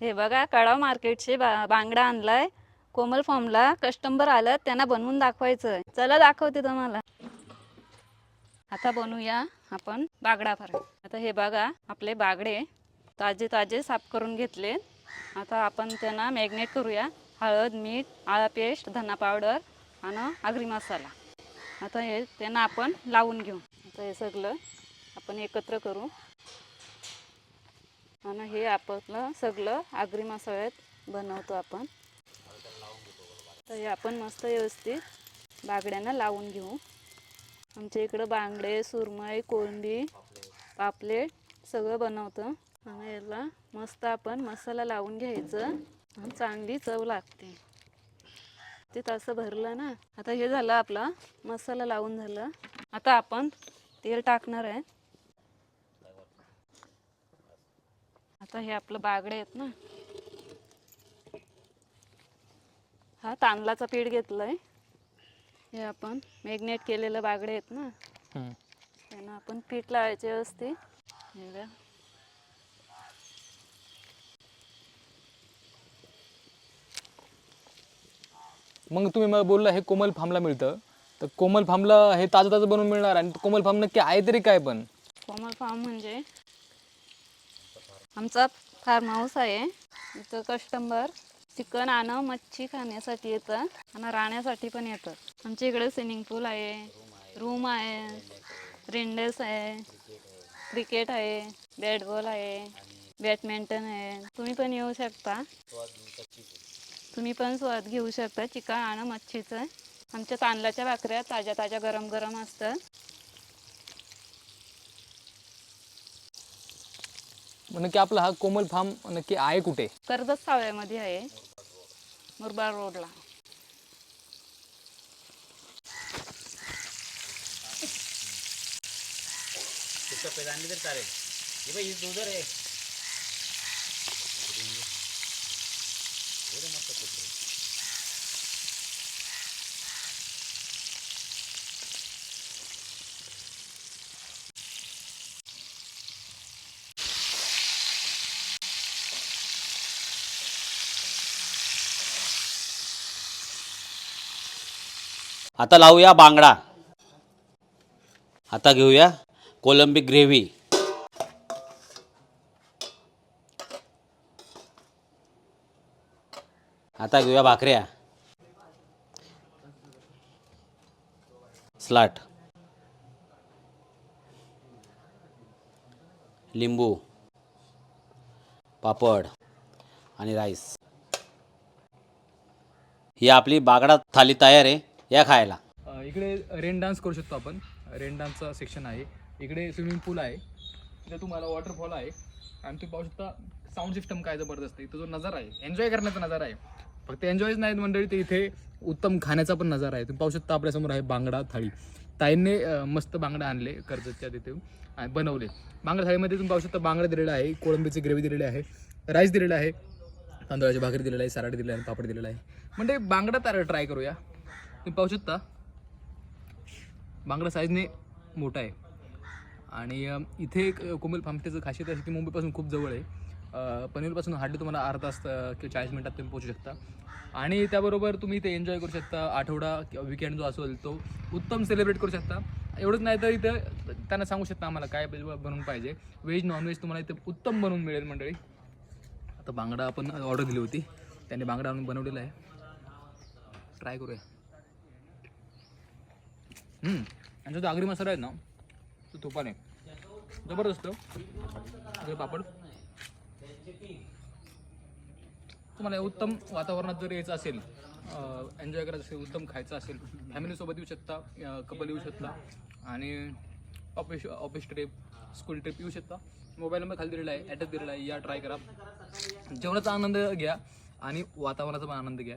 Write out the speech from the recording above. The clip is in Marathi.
हे बघा कडाव मार्केटचे बा बांगडा आणलाय. कोमल फॉर्मला कस्टमर आलं त्यांना बनवून दाखवायचं चला दाखवते तुम्हाला. आता बनवूया आपण बागडा फ्राय आता हे बघा आपले बागडे ताजे ताजे साफ करून घेतले. आता आपण त्यांना मॅग्नेट करूया. हळद मीठ आळा पेस्ट धना पावडर आणि आगरी मसाला. आता हे त्यांना आपण लावून घेऊ. आता हे सगळं आपण एकत्र करू. आणि हे आपलं सगळं आगरी मसाल्यात बनवतो आपण. तर हे आपण मस्त व्यवस्थित बागड्यांना लावून घेऊ. आमच्या इकडं बांगडे सुरमई कोळंबी पापलेट सगळं बनवतं. आणि याला मस्त आपण मसाला लावून घ्यायचं आणि चांगली चव लागते. ते तसं भरलं ना. आता हे झालं आपला मसाला लावून झालं. आता आपण तेल टाकणार आहे. आता हे आपलं बागडे आहेत ना. हा तांदळाचं पीठ घेतलंय. हे आपण मॅग्नेट केलेलं बागडे आहेत ना. त्यांना आपण पीठ लावायचे असते. मग तुम्ही मला बोलला हे कोमल फार्मला मिळतं. तर कोमल फार्मला हे ताजं ताजं बनवून मिळणार आणि कोमल फार्म नक्की आहे तरी काय पण? कोमल फार्म म्हणजे आमचा फार्म हाऊस आहे. इथं कस्टमर चिकन आणं मच्छी खाण्यासाठी येतं आणि राहण्यासाठी पण येतं. आमच्या इकडे स्विमिंग पूल आहे रूम आहे रिंडेस आहे क्रिकेट आहे बॅट बॉल आहे बॅडमिंटन आहे. तुम्ही पण येऊ शकता. तुम्ही पण स्वाद घेऊ शकता. चिकन आणं मच्छीचं. आमच्या तांदळाच्या भाकऱ्या ताज्या ताज्या गरम गरम असतात. नक्की आपला हा कोमल फार्म नक्की आहे कुठे? कर्जत सावळ्यामध्ये आहे. मुरबाड रोडला. आता लावूया बांगडा. आता घेऊया कोलंबी ग्रेव्ही. आता घेऊया भाकऱ्या. स्लाट लिंबू. पापड आणि राईस. ही आपली बागडा थाली तयार आहे. या खायला. अ, इकडे रेन डान्स करू शकतो आपण. रेन डान्सचा सेक्शन आहे. इकडे स्विमिंग पूल आहे. इथे तुम्हाला वॉटरफॉल आहे. आणि तुम्ही पाहू शकता साऊंड सिस्टम काय जबरदस्त आहे. इथं जो नजारा आहे एन्जॉय करण्याचा नजारा आहे. फक्त एन्जॉयच नाहीत मंडळी ते इथे उत्तम खाण्याचा पण नजारा आहे. तुम्ही पाहू शकता आपल्यासमोर आहे बांगडा थाळी. ताईंनी अ, मस्त बांगडा आणले कर्जतच्या तिथे आणि बनवले. बांगडा थाळीमध्ये तुम्ही पाहू शकता बांगडा दिलेला आहे कोळंबीची ग्रेव्ही दिलेली आहे राईस दिलेला आहे तांदळाची भाकरी दिलेली आहे सराडी दिलेला आहे आणि पापड दिलेला आहे. म्हणजे बांगडा तारा ट्राय करूया. तुम्ही पाहू शकता. बांगडा साईजने मोठा आहे. आणि इथे एक अ, कोमल खासियत अशी की मुंबईपासून खूप जवळ आहे. पनवेलपासून हार्डली तुम्हाला अर्धा तास किंवा चाळीस मिनटात तुम्ही पोहोचू शकता. आणि त्याबरोबर तुम्ही इथे एन्जॉय करू शकता आठवडा किंवा विकेंड जो असेल तो उत्तम सेलिब्रेट करू शकता. एवढंच नाही तर इथं त्यांना सांगू शकता आम्हाला काय बनवून पाहिजे. व्हेज नॉनव्हेज तुम्हाला इथे उत्तम बनवून मिळेल मंडळी. आता बांगडा आपण ऑर्डर दिली होती. त्यांनी बांगडा आणून बनवलेला आहे. ट्राय करूया. आणि जो आगरी मसाला आहे ना तो तुपाने. जबरदस्त. पापड. तुम्हाला उत्तम वातावरणात जर यायचं असेल एन्जॉय करायचं असेल उत्तम खायचं असेल फॅमिलीसोबत येऊ शकता कपल येऊ शकता आणि office office trip school trip येऊ शकता. मोबाईल नंबर खाली दिलेला आहे ॲड्रेस दिलेला आहे या ट्राय करा. जेवणाचा आनंद घ्या आणि वातावरणाचा पण आनंद घ्या.